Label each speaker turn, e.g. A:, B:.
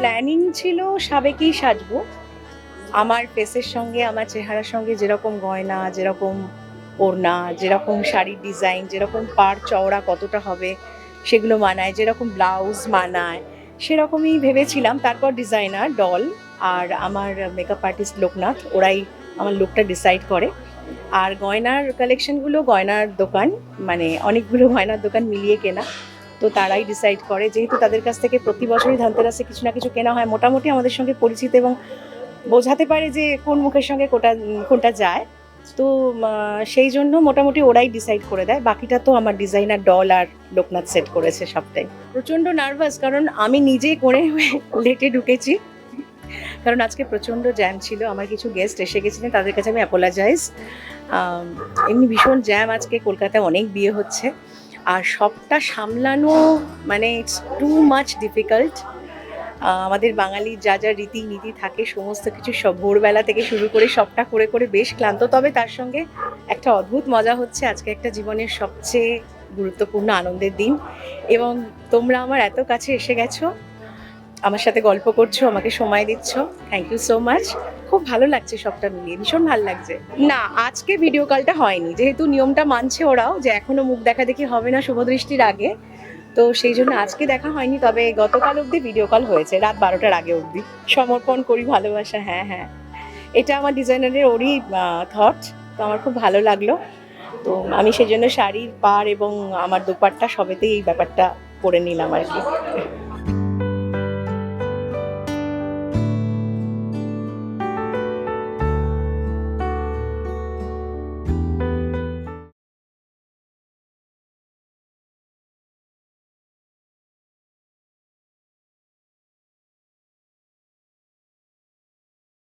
A: Planning ছিল সাবেকেই সাজবো। আমার ফেসের সঙ্গে, আমার চেহারার সঙ্গে যেরকম গয়না, যেরকম ওড়না, যেরকম শাড়ির ডিজাইন যেরকম পার চওড়া কতটা হবে সেগুলো মানায়, যেরকম ব্লাউজ মানায়, সেরকমই ভেবেছিলাম। তারপর ডিজাইনার ডল আর আমার মেকআপ আর্টিস্ট লোকনাথ, ওরাই আমার লুকটা ডিসাইড করে। আর গয়নার কালেকশনগুলো গয়নার দোকান মানে অনেকগুলো গয়নার দোকান মিলিয়ে কেনা। তো তারাই ডিসাইড করে। যেহেতু তাদের কাছ থেকে প্রতি বছরই ধানতেরাসে কিছু না কিছু কেনা হয়, মোটামুটি আমাদের সঙ্গে পরিচিত এবং বোঝাতে পারে যে কোন মুখের সঙ্গে কোটা, কোনটা যায়। তো সেই জন্য মোটামুটি ওরাই ডিসাইড করে দেয়। বাকিটা তো আমার ডিজাইনার ডল আর লোকনাথ সেট করেছে সবটাই। প্রচণ্ড নার্ভাস কারণ আমি নিজে করে লেটে ঢুকেছি। কারণ আজকে প্রচণ্ড জ্যাম ছিল। আমার কিছু গেস্ট এসে গেছিলেন, তাদের কাছে আমি অ্যাপোলাজাইজ এমনি ভীষণ জ্যাম আজকে। কলকাতায় অনেক বিয়ে হচ্ছে। আর সবটা সামলানো মানে ইটস টু মাচ ডিফিকাল্ট আমাদের বাঙালির যা যা রীতিনীতি থাকে, সমস্ত কিছু সব ভোরবেলা থেকে শুরু করে সবটা করে করে বেশ ক্লান্ত। তবে তার সঙ্গে একটা অদ্ভুত মজা হচ্ছে, আজকে একটা জীবনের সবচেয়ে গুরুত্বপূর্ণ আনন্দের দিন। এবং তোমরা আমার এত কাছে এসে গেছো আমার সাথে গল্প করছ, আমাকে সময় দিচ্ছ। থ্যাংক ইউ সো মাচ খুব ভালো লাগছে সবটা মিলিয়ে। ভীষণ ভালো লাগছে। না, আজকে ভিডিও কলটা হয়নি। যেহেতু নিয়মটা মানছে ওরাও যে এখনও মুখ দেখা দেখি হবে না শুভদৃষ্টির আগে, তো সেই জন্য আজকে দেখা হয়নি, তবে গতকাল অবধি ভিডিও কল হয়েছে, রাত বারোটার আগে অবধি। সমর্পণ করি ভালোবাসা হ্যাঁ হ্যাঁ। এটা আমার ডিজাইনারের ওরই থট তো আমার খুব ভালো লাগল। তো আমি সেই জন্য শাড়ির পার এবং আমার দোপাট্টা সবেতেই এই ব্যাপারটা করে নিলাম আর কি।